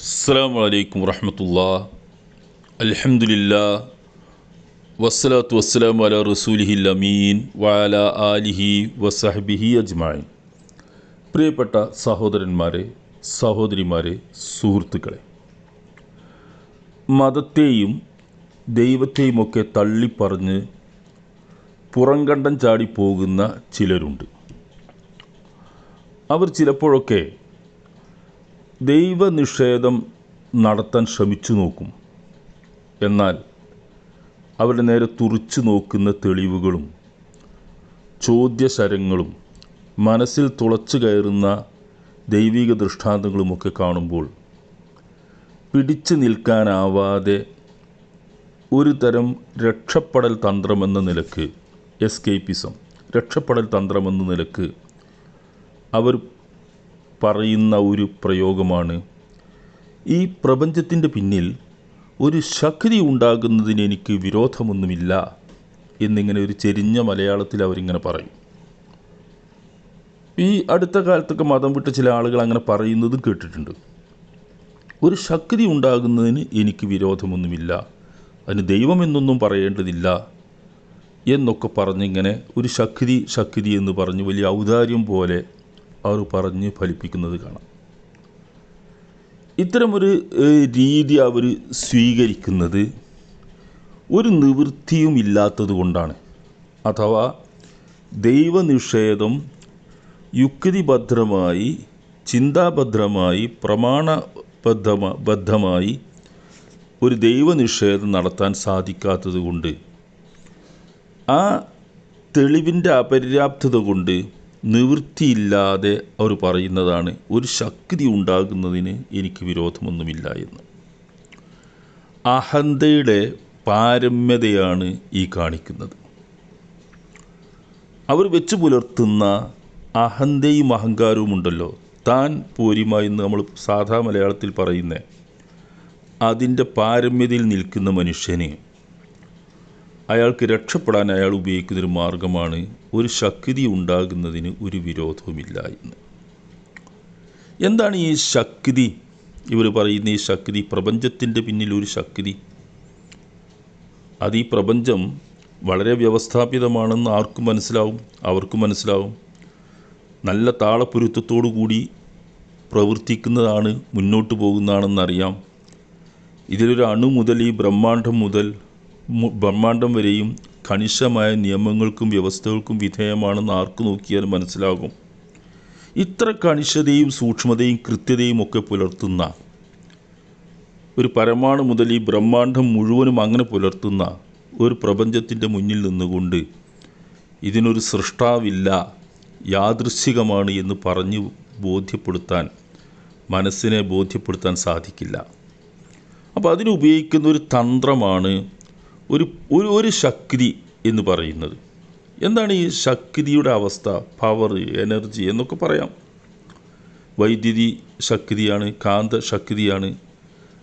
അസ്സാം വലൈക്കും വറഹമത്തുള്ള അൽഹംദുലില്ലാ വസ്സലാത്തു വസ്സലാം അല റസൂലിഹി അമീൻ വാല ആലിഹി വസഹബിഹി അജ്മാൻ പ്രിയപ്പെട്ട സഹോദരന്മാരെ സഹോദരിമാരെ സുഹൃത്തുക്കളെ മതത്തെയും ദൈവത്തെയുമൊക്കെ തള്ളിപ്പറഞ്ഞ് പുറംകണ്ടം ചാടി പോകുന്ന ചിലരുണ്ട്. അവർ ചിലപ്പോഴൊക്കെ ദൈവനിഷേധം നടത്താൻ ശ്രമിച്ചു നോക്കും. എന്നാൽ അവരുടെ നേരെ തുറിച്ചു നോക്കുന്ന തെളിവുകളും ചോദ്യശരങ്ങളും മനസ്സിൽ തുളച്ചു കയറുന്ന ദൈവിക ദൃഷ്ടാന്തങ്ങളുമൊക്കെ കാണുമ്പോൾ പിടിച്ചു നിൽക്കാനാവാതെ ഒരു തരം രക്ഷപ്പെടൽ തന്ത്രമെന്ന നിലയ്ക്ക് എസ്കേപ്പിസം രക്ഷപ്പെടൽ തന്ത്രമെന്ന നിലയ്ക്ക് അവർ പറയുന്ന ഒരു പ്രയോഗമാണ്. ഈ പ്രപഞ്ചത്തിന്റെ പിന്നിൽ ഒരു ശക്തി ഉണ്ടാകുന്നതിന് എനിക്ക് വിരോധമൊന്നുമില്ല എന്നിങ്ങനെ ഒരു ചെരിഞ്ഞ മലയാളത്തിൽ അവരിങ്ങനെ പറയും. ഈ അടുത്ത കാലത്തൊക്കെ മതം വിട്ട ചില ആളുകൾ അങ്ങനെ പറയുന്നതും കേട്ടിട്ടുണ്ട്. ഒരു ശക്തി ഉണ്ടാകുന്നതിന് എനിക്ക് വിരോധമൊന്നുമില്ല. അതിന് ദൈവമെന്നൊന്നും പറയേണ്ടതില്ല എന്നൊക്കെ പറഞ്ഞിങ്ങനെ ഒരു ശക്തി ശക്തി എന്ന് പറഞ്ഞ് വലിയ ഔദാര്യം പോലെ അവർ പറഞ്ഞ് ഫലിപ്പിക്കുന്നത് കാണാം. ഇത്തരമൊരു രീതി അവർ സ്വീകരിക്കുന്നത് ഒരു നിവൃത്തിയും ഇല്ലാത്തത് കൊണ്ടാണ്. അഥവാ ദൈവനിഷേധം യുക്തിഭദ്രമായി ചിന്താഭദ്രമായി പ്രമാണബദ്ധമ ബദ്ധമായി ഒരു ദൈവനിഷേധം നടത്താൻ സാധിക്കാത്തത് കൊണ്ട് ആ തെളിവിന്റെ അപര്യാപ്തത കൊണ്ട് നിവൃത്തിയില്ലാതെ അവർ പറയുന്നതാണ് ഒരു ശക്തി ഉണ്ടാകുന്നതിന് എനിക്ക് വിരോധമൊന്നുമില്ല എന്ന്. അഹന്തയുടെ പാരമ്യതയാണ് ഈ കാണിക്കുന്നത്. അവർ വെച്ച് പുലർത്തുന്ന അഹന്തയും അഹങ്കാരവും ഉണ്ടല്ലോ. താൻ പോരിമ എന്ന് നമ്മൾ സാധാ മലയാളത്തിൽ പറയുന്നത് അതിന്റെ പാരമ്യതയിൽ നിൽക്കുന്ന മനുഷ്യന് അയാൾക്ക് രക്ഷപ്പെടാൻ അയാൾ ഉപയോഗിക്കുന്നൊരു മാർഗമാണ് ഒരു ശക്തി ഉണ്ടാകുന്നതിന് ഒരു വിരോധവുമില്ല എന്ന്. എന്താണ് ഈ ശക്തി? ഇവർ പറയുന്ന ഈ ശക്തി പ്രപഞ്ചത്തിന്റെ പിന്നിൽ ഒരു ശക്തി. അത് ഈ പ്രപഞ്ചം വളരെ വ്യവസ്ഥാപിതമാണെന്ന് ആർക്കും മനസ്സിലാവും അവർക്കും മനസ്സിലാവും. നല്ല താളപ്പൊരുത്തത്തോടു കൂടി പ്രവർത്തിക്കുന്നതാണ് മുന്നോട്ട് പോകുന്നതാണെന്നറിയാം. ഇതിലൊരു അണു മുതൽ ഈ ബ്രഹ്മാണ്ഡം മുതൽ ബ്രഹ്മാണ്ടം വരെയും കണിശമായ നിയമങ്ങൾക്കും വ്യവസ്ഥകൾക്കും വിധേയമാണെന്ന് ആർക്ക് നോക്കിയാൽ മനസ്സിലാകും. ഇത്ര കണിശതയും സൂക്ഷ്മതയും കൃത്യതയും ഒക്കെ പുലർത്തുന്ന ഒരു പരമാണു മുതൽ ഈ ബ്രഹ്മാണ്ഡം മുഴുവനും അങ്ങനെ പുലർത്തുന്ന ഒരു പ്രപഞ്ചത്തിന്റെ മുന്നിൽ നിന്നുകൊണ്ട് ഇതിനൊരു സൃഷ്ടാവില്ല യാദൃശ്ചികമാണ് എന്ന് പറഞ്ഞ് ബോധ്യപ്പെടുത്താൻ മനസ്സിനെ ബോധ്യപ്പെടുത്താൻ സാധിക്കില്ല. അപ്പോൾ അതിനുപയോഗിക്കുന്ന ഒരു തന്ത്രമാണ് ഒരു ഒരു ഒരു ശക്തി എന്ന് പറയുന്നത്. എന്താണ് ഈ ശക്തിയുടെ അവസ്ഥ? പവർ എനർജി എന്നൊക്കെ പറയാം. വൈദ്യുതി ശക്തിയാണ് കാന്ത ശക്തിയാണ്.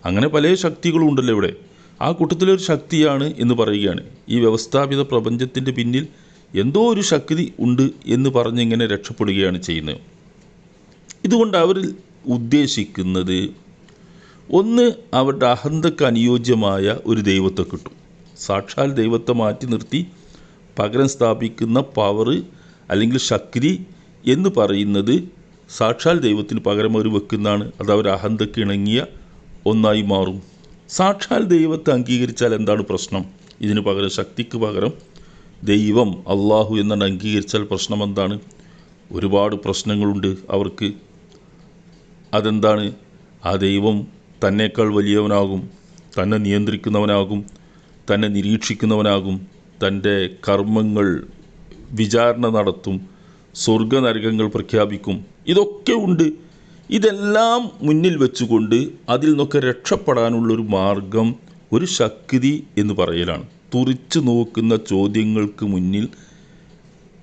അങ്ങനെ പല ശക്തികളും ഉണ്ടല്ലോ ഇവിടെ. ആ കൂട്ടത്തിലൊരു ശക്തിയാണ് എന്ന് പറയുകയാണ്. ഈ വ്യവസ്ഥാപിത പ്രപഞ്ചത്തിന്റെ പിന്നിൽ എന്തോ ഒരു ശക്തി ഉണ്ട് എന്ന് പറഞ്ഞിങ്ങനെ രക്ഷപ്പെടുകയാണ് ചെയ്യുന്നത്. ഇതുകൊണ്ട് അവർ ഉദ്ദേശിക്കുന്നത് ഒന്ന് അവരുടെ അഹന്തക്ക് അനുയോജ്യമായ ഒരു ദൈവത്തെ കിട്ടും. സാക്ഷാൽ ദൈവത്തെ മാറ്റി നിർത്തി പകരം സ്ഥാപിക്കുന്ന പവർ അല്ലെങ്കിൽ ശക്തി എന്ന് പറയുന്നത് സാക്ഷാൽ ദൈവത്തിന് പകരം അവർ വെക്കുന്നതാണ്. അത് അവർ അഹന്തക്ക് ഇണങ്ങിയ ഒന്നായി മാറും. സാക്ഷാൽ ദൈവത്തെ അംഗീകരിച്ചാൽ എന്താണ് പ്രശ്നം? ഇതിന് പകരം ശക്തിക്ക് പകരം ദൈവം അള്ളാഹു എന്നാണ് അംഗീകരിച്ചാൽ പ്രശ്നം എന്താണ്? ഒരുപാട് പ്രശ്നങ്ങളുണ്ട് അവർക്ക്. അതെന്താണ്? ആ ദൈവം തന്നേക്കാൾ വലിയവനാകും തന്നെ നിയന്ത്രിക്കുന്നവനാകും തന്നെ നിരീക്ഷിക്കുന്നവനാകും. തന്റെ കർമ്മങ്ങൾ വിചാരണ നടത്തും സ്വർഗനരകങ്ങൾ പ്രഖ്യാപിക്കും. ഇതൊക്കെ ഉണ്ട്. ഇതെല്ലാം മുന്നിൽ വെച്ചുകൊണ്ട് അതിൽ നിന്നൊക്കെ രക്ഷപ്പെടാനുള്ളൊരു മാർഗം ഒരു ശക്തി എന്ന് പറയലാണ്. തുറിച്ചു നോക്കുന്ന ചോദ്യങ്ങൾക്ക് മുന്നിൽ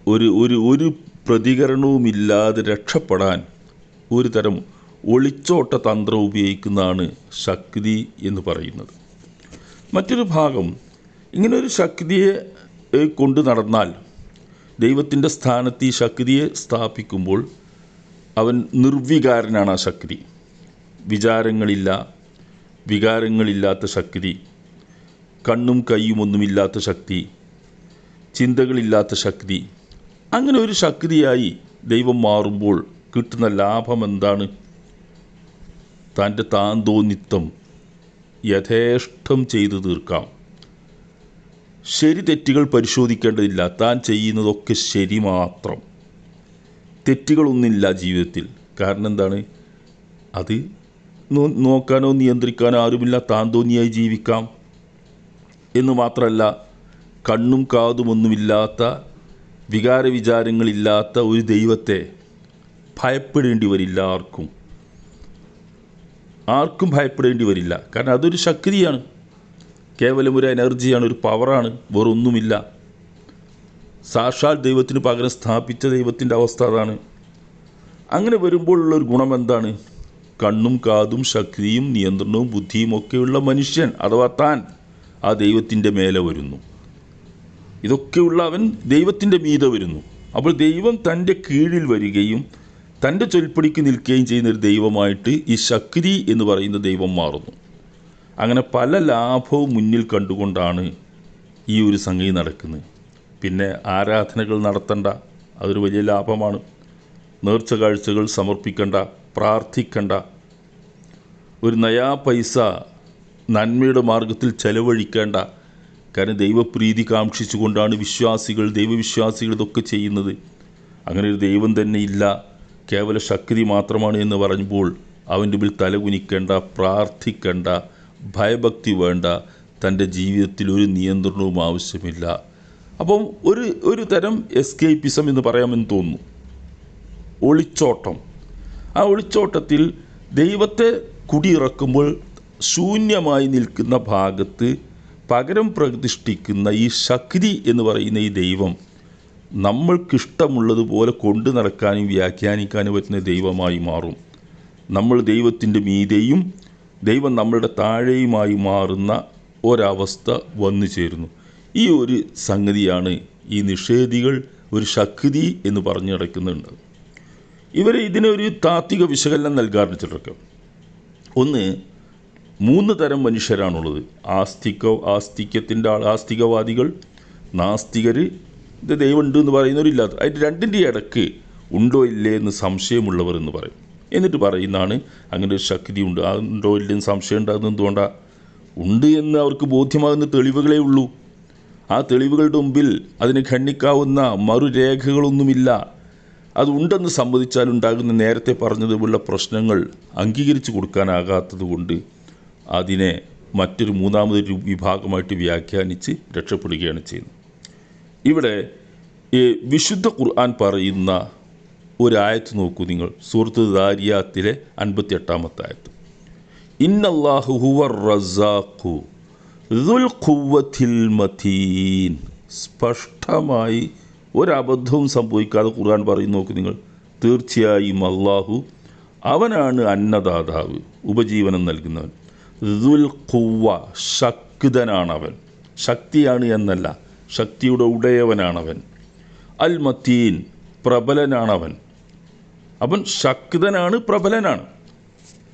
ഒരു ഒരു ഒരു പ്രതികരണവുമില്ലാതെ രക്ഷപ്പെടാൻ ഒരു തരം ഒളിച്ചോട്ട തന്ത്രം ഉപയോഗിക്കുന്നതാണ് ശക്തി എന്ന് പറയുന്നത്. മറ്റൊരു ഭാഗം ഇങ്ങനൊരു ശക്തിയെ കൊണ്ടു നടന്നാൽ ദൈവത്തിന്റെ സ്ഥാനത്ത് ഈ ശക്തിയെ സ്ഥാപിക്കുമ്പോൾ അവൻ നിർവികാരനാണ് ആ ശക്തി. വിചാരങ്ങളില്ല വികാരങ്ങളില്ലാത്ത ശക്തി കണ്ണും കൈയും ഒന്നുമില്ലാത്ത ശക്തി ചിന്തകളില്ലാത്ത ശക്തി. അങ്ങനെ ഒരു ശക്തിയായി ദൈവം മാറുമ്പോൾ കിട്ടുന്ന ലാഭം എന്താണ്? തന്റെ താന്തോന്നിത്വം യഥേഷ്ടം ചെയ്തു തീർക്കാം. ശരി തെറ്റുകൾ പരിശോധിക്കേണ്ടതില്ല. താൻ ചെയ്യുന്നതൊക്കെ ശരി മാത്രം. തെറ്റുകളൊന്നുമില്ല ജീവിതത്തിൽ. കാരണം എന്താണ്? അത് നോക്കാനോ നിയന്ത്രിക്കാനോ ആരുമില്ല. താൻ തോന്നിയായി ജീവിക്കാം. എന്ന് മാത്രമല്ല കണ്ണും കാതുമൊന്നുമില്ലാത്ത വികാര വിചാരങ്ങളില്ലാത്ത ഒരു ദൈവത്തെ ഭയപ്പെടേണ്ടി വരില്ല ആർക്കും. ആർക്കും ഭയപ്പെടേണ്ടി വരില്ല. കാരണം അതൊരു ശക്തിയാണ്. കേവലം ഒരു എനർജിയാണ് ഒരു പവറാണ് വേറൊന്നുമില്ല. സാക്ഷാൽ ദൈവത്തിന് പകരം സ്ഥാപിച്ച ദൈവത്തിന്റെ അവസ്ഥ അതാണ്. അങ്ങനെ വരുമ്പോഴുള്ള ഒരു ഗുണം എന്താണ്? കണ്ണും കാതും ശക്തിയും നിയന്ത്രണവും ബുദ്ധിയും ഒക്കെയുള്ള മനുഷ്യൻ അഥവാ താൻ ആ ദൈവത്തിന്റെ മേലെ വരുന്നു. ഇതൊക്കെയുള്ള അവൻ ദൈവത്തിന്റെ മീതെ വരുന്നു. അപ്പോൾ ദൈവം തന്റെ കീഴിൽ വരികയും തന്റെ ചൊൽപ്പടിക്ക് നിൽക്കുകയും ചെയ്യുന്ന ഒരു ദൈവമായിട്ട് ഈ ശക്തി എന്ന് പറയുന്ന ദൈവം മാറുന്നു. അങ്ങനെ പല ലാഭവും മുന്നിൽ കണ്ടുകൊണ്ടാണ് ഈ ഒരു സംഗതി നടക്കുന്നത്. പിന്നെ ആരാധനകൾ നടത്തണ്ട അതൊരു വലിയ ലാഭമാണ്. നേർച്ച കാഴ്ചകൾ സമർപ്പിക്കണ്ട പ്രാർത്ഥിക്കണ്ട. ഒരു നയാ പൈസ നന്മയുടെ മാർഗത്തിൽ ചെലവഴിക്കേണ്ട. കാരണം ദൈവപ്രീതി കാക്ഷിച്ചുകൊണ്ടാണ് വിശ്വാസികൾ ദൈവവിശ്വാസികൾ ഇതൊക്കെ ചെയ്യുന്നത്. അങ്ങനെ ഒരു ദൈവം തന്നെ ഇല്ല. കേവല ശക്തി മാത്രമാണ് എന്ന് പറയുമ്പോൾ അവന്റെ മുമ്പിൽ തലകുനിക്കേണ്ട പ്രാർത്ഥിക്കേണ്ട ഭയഭക്തി വേണ്ട തന്റെ ജീവിതത്തിൽ ഒരു നിയന്ത്രണവും ആവശ്യമില്ല. അപ്പം ഒരു ഒരു തരം എസ്കേപ്പിസം എന്ന് പറയാമെന്ന് തോന്നുന്നു. ഒളിച്ചോട്ടം. ആ ഒളിച്ചോട്ടത്തിൽ ദൈവത്തെ കുടിയിറക്കുമ്പോൾ ശൂന്യമായി നിൽക്കുന്ന ഭാഗത്ത് പകരം പ്രതിഷ്ഠിക്കുന്ന ഈ ശക്തി എന്ന് പറയുന്ന ഈ ദൈവം നമ്മൾക്കിഷ്ടമുള്ളതുപോലെ കൊണ്ടു നടക്കാനും വ്യാഖ്യാനിക്കാനും പറ്റുന്ന ദൈവമായി മാറും. നമ്മൾ ദൈവത്തിന്റെ മീതെയും ദൈവം നമ്മളുടെ താഴെയുമായി മാറുന്ന ഒരവസ്ഥ വന്നു ചേരുന്നു. ഈ ഒരു സംഗതിയാണ് ഈ നിഷേധികൾ ഒരു ശക്തി എന്ന് പറഞ്ഞു നടക്കുന്നുണ്ട്. ഇവർ ഇതിനൊരു താത്വിക വിശകലനം നൽകാറുണ്ട് ചിലർക്ക്. ഒന്ന് മൂന്ന് തരം മനുഷ്യരാണുള്ളത്. ആസ്തിക ആസ്തിക്യത്തിന്റെ ആൾ ആസ്തികവാദികൾ നാസ്തികർ ഇത് ദൈവമുണ്ട് എന്ന് പറയുന്നവരില്ലാത്ത അതിന്റെ രണ്ടിന്റെ ഇടയ്ക്ക് ഉണ്ടോ ഇല്ലേ എന്ന് സംശയമുള്ളവർ എന്ന് പറയും. എന്നിട്ട് പറയുന്നതാണ് അങ്ങനെ ഒരു ശക്തി ഉണ്ട്. ആ ഉണ്ടോ ഇല്ലേ എന്ന് സംശയം ഉണ്ടാകുന്നത് എന്തുകൊണ്ടാണ് ഉണ്ട് എന്ന് അവർക്ക് ബോധ്യമാകുന്ന തെളിവുകളേ ഉള്ളൂ. ആ തെളിവുകളുടെ മുമ്പിൽ അതിന് ഖണ്ണിക്കാവുന്ന മറുരേഖകളൊന്നുമില്ല. അത് ഉണ്ടെന്ന് സമ്മതിച്ചാൽ ഉണ്ടാകുന്ന നേരത്തെ പറഞ്ഞതുപോലുള്ള പ്രശ്നങ്ങൾ അംഗീകരിച്ചു കൊടുക്കാനാകാത്തത് കൊണ്ട് അതിനെ മറ്റൊരു മൂന്നാമതൊരു വിഭാഗമായിട്ട് വ്യാഖ്യാനിച്ച് രക്ഷപ്പെടുകയാണ് ചെയ്യുന്നത്. ഇവിടെ ഈ വിശുദ്ധ ഖുർആൻ പറയുന്ന ഒരായത്ത് നോക്കൂ നിങ്ങൾ. സൂറത്ത് ദാരിയാത്തിലെ അൻപത്തി എട്ടാമത്തെ ആയത്ത് ഇന്നല്ലാഹു ഹുവർ റസാഖു ദുൽ മതീൻ. സ്പഷ്ടമായി ഒരബദ്ധവും സംഭവിക്കാതെ ഖുർആൻ പറയുന്നു നോക്ക് നിങ്ങൾ. തീർച്ചയായും അള്ളാഹു അവനാണ് അന്നദാതാവ് ഉപജീവനം നൽകുന്നവൻ. ദുൽ ഖുവ ശക്തനാണ് അവൻ ശക്തിയാണ് എന്നല്ല ശക്തിയുടെ ഉടയവനാണവൻ. അൽ മത്തീൻ പ്രബലനാണവൻ. അവൻ ശക്തനാണ് പ്രബലനാണ്.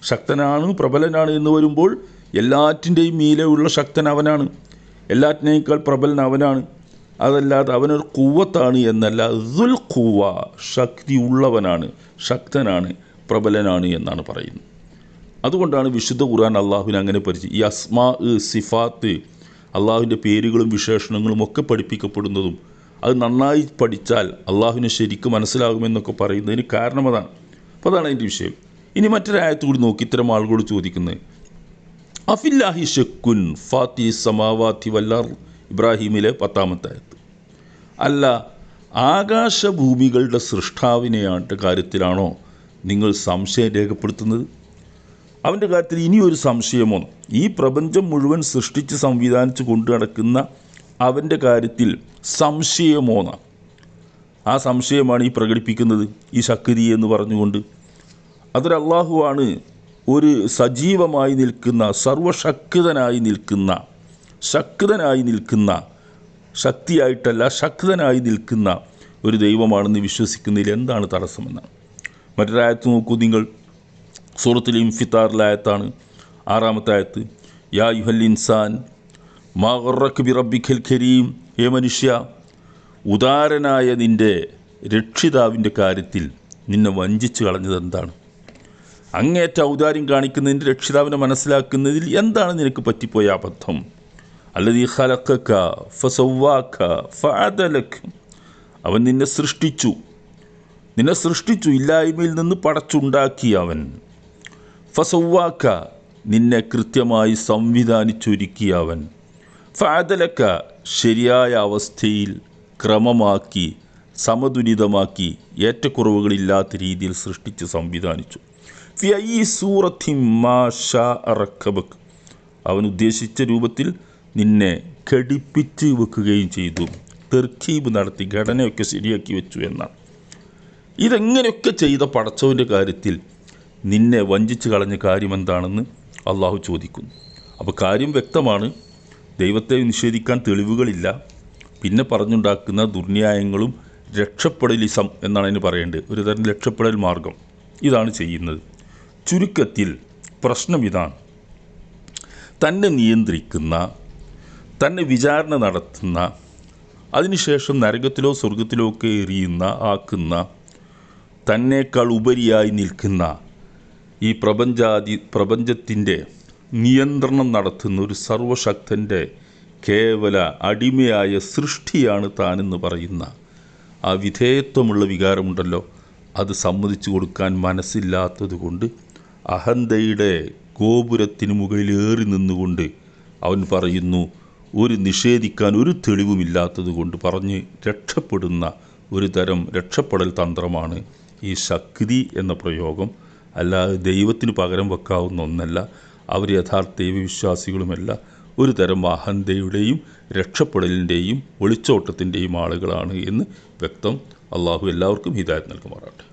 ശക്തനാണ് പ്രബലനാണ് എന്ന് വരുമ്പോൾ എല്ലാറ്റിന്റെയും മീലെയുള്ള ശക്തൻ അവനാണ്. എല്ലാറ്റിനേക്കാൾ പ്രബലൻ അവനാണ്. അതല്ലാതെ അവനൊരു കൂവത്താണ് എന്നല്ല. ദുൽ കൂവ ശക്തി ഉള്ളവനാണ് ശക്തനാണ് പ്രബലനാണ് എന്നാണ് പറയുന്നത്. അതുകൊണ്ടാണ് വിശുദ്ധ ഖുർആൻ അള്ളാഹുവിനെ അങ്ങനെ പരിചയം. ഈ അസ്മാ സിഫാത്ത് അള്ളാഹുവിന്റെ പേരുകളും വിശേഷണങ്ങളും ഒക്കെ പഠിപ്പിക്കപ്പെടുന്നതും അത് നന്നായി പഠിച്ചാൽ അള്ളാഹുവിനെ ശരിക്കും മനസ്സിലാകുമെന്നൊക്കെ പറയുന്നതിന് കാരണം അതാണ്. അപ്പോൾ അതാണ് അതിന്റെ വിഷയം. ഇനി മറ്റൊരായത്ത് കൂടി നോക്കി ഇത്തരം ആളുകളോട് ചോദിക്കുന്നത്. അഫില്ലാഹി ഷെക്കുൻ ഫാത്തി സമാവാത്തി വല്ലാർ ഇബ്രാഹിമിലെ പത്താമത്തെ ആയത്ത്. അല്ല ആകാശഭൂമികളുടെ സൃഷ്ടാവിനെയാട്ട കാര്യത്തിലാണോ നിങ്ങൾ സംശയം രേഖപ്പെടുത്തുന്നത്? അവന്റെ കാര്യത്തിൽ ഇനിയൊരു സംശയമോ ഈ പ്രപഞ്ചം മുഴുവൻ സൃഷ്ടിച്ച് സംവിധാനിച്ച് കൊണ്ടു നടക്കുന്ന അവന്റെ കാര്യത്തിൽ സംശയമോന്ന. ആ സംശയമാണ് ഈ പ്രകടിപ്പിക്കുന്നത് ഈ ശക്തി എന്ന് പറഞ്ഞുകൊണ്ട്. അതൊരു അള്ളാഹുവാണ് ഒരു സജീവമായി നിൽക്കുന്ന സർവശക്തനായി നിൽക്കുന്ന ശക്തനായി നിൽക്കുന്ന ശക്തിയായിട്ടല്ല ശക്തനായി നിൽക്കുന്ന ഒരു ദൈവമാണെന്ന് വിശ്വസിക്കുന്നതിൽ എന്താണ് തടസ്സമെന്നാണ്. മറ്റൊരായത്ത് നോക്കൂ നിങ്ങൾ. സൂറത്തിൽ ഇൻഫിത്താറിലായത്താണ് ആറാമത്തെ ആയത്ത്. യാ യുഹൽ ഇൻസാൻ മാ ഗറക്ക് ബി റബ്ബിഖൽ കരീം ഏ മനുഷ്യ ഉദാരനായ നിന്റെ രക്ഷിതാവിന്റെ കാര്യത്തിൽ നിന്നെ വഞ്ചിച്ചു കളഞ്ഞത് എന്താണ്? അങ്ങേറ്റ ഔദാര്യം കാണിക്കുന്നതിന്റെ രക്ഷിതാവിനെ മനസ്സിലാക്കുന്നതിൽ എന്താണ് നിനക്ക് പറ്റിപ്പോയ അബദ്ധം? അല്ലതീ ഖലക്കക്ക ഫസവാക്ക ഫഅദലക്. അവൻ നിന്നെ സൃഷ്ടിച്ചു. നിന്നെ സൃഷ്ടിച്ചു ഇല്ലായ്മയിൽ നിന്ന് പടച്ചുണ്ടാക്കി അവൻ. ഫസവാക്ക നിന്നെ കൃത്യമായി സംവിധാനിച്ചൊരുക്കിയ അവൻ. ഫാദലക്ക ശരിയായ അവസ്ഥയിൽ ക്രമമാക്കി സമതുലിതമാക്കി ഏറ്റക്കുറവുകളില്ലാത്ത രീതിയിൽ സൃഷ്ടിച്ച് സംവിധാനിച്ചു. ഫി സൂറത്തി മാഷാ അവൻ ഉദ്ദേശിച്ച രൂപത്തിൽ നിന്നെ ഘടിപ്പിച്ച് വെക്കുകയും ചെയ്തു. തെർക്കീബ് നടത്തി ഘടനയൊക്കെ ശരിയാക്കി വെച്ചു എന്നാണ്. ഇതെങ്ങനെയൊക്കെ ചെയ്ത പടച്ചവന്റെ കാര്യത്തിൽ നിന്നെ വഞ്ചിച്ച് കളഞ്ഞ കാര്യം എന്താണെന്ന് അള്ളാഹു ചോദിക്കുന്നു. അപ്പോൾ കാര്യം വ്യക്തമാണ്. ദൈവത്തെ നിഷേധിക്കാൻ തെളിവുകളില്ല. പിന്നെ പറഞ്ഞുണ്ടാക്കുന്ന ദുർന്യായങ്ങളും രക്ഷപ്പെടലിസം എന്നാണ് അതിന് പറയേണ്ടത്. ഒരു തരം രക്ഷപ്പെടൽ മാർഗം. ഇതാണ് ചെയ്യുന്നത്. ചുരുക്കത്തിൽ പ്രശ്നം ഇതാണ്. തന്നെ നിയന്ത്രിക്കുന്ന തന്നെ വിചാരണ നടത്തുന്ന അതിനുശേഷം നരകത്തിലോ സ്വർഗത്തിലോ ഒക്കെ എറിയുന്ന ആക്കുന്ന തന്നേക്കാൾ ഉപരിയായി നിൽക്കുന്ന ഈ പ്രപഞ്ചാതി പ്രപഞ്ചത്തിന്റെ നിയന്ത്രണം നടത്തുന്ന ഒരു സർവശക്തന്റെ കേവല അടിമയായ സൃഷ്ടിയാണ് താനെന്ന് പറയുന്ന ആ വിധേയത്വമുള്ള വികാരമുണ്ടല്ലോ. അത് സമ്മതിച്ചു കൊടുക്കാൻ മനസ്സില്ലാത്തതുകൊണ്ട് അഹന്തയുടെ ഗോപുരത്തിന് മുകളിലേറി നിന്നുകൊണ്ട് അവൻ പറയുന്നു ഒരു നിഷേധിക്കാൻ ഒരു തെളിവുമില്ലാത്തത് കൊണ്ട് പറഞ്ഞ് രക്ഷപ്പെടുന്ന ഒരു തരം രക്ഷപ്പെടൽ തന്ത്രമാണ് ഈ ശക്തി എന്ന പ്രയോഗം. അല്ലാതെ ദൈവത്തിന് പകരം വെക്കാവുന്ന ഒന്നല്ല അവർ യഥാർത്ഥ ദൈവവിശ്വാസികളുമല്ല. ഒരു തരം അഹന്തയുടെയും രക്ഷപ്പെടലിന്റെയും ഒളിച്ചോട്ടത്തിന്റെയും ആളുകളാണ് എന്ന് വ്യക്തം. അള്ളാഹു എല്ലാവർക്കും ഹിതായത് നൽകുമാറാട്ടെ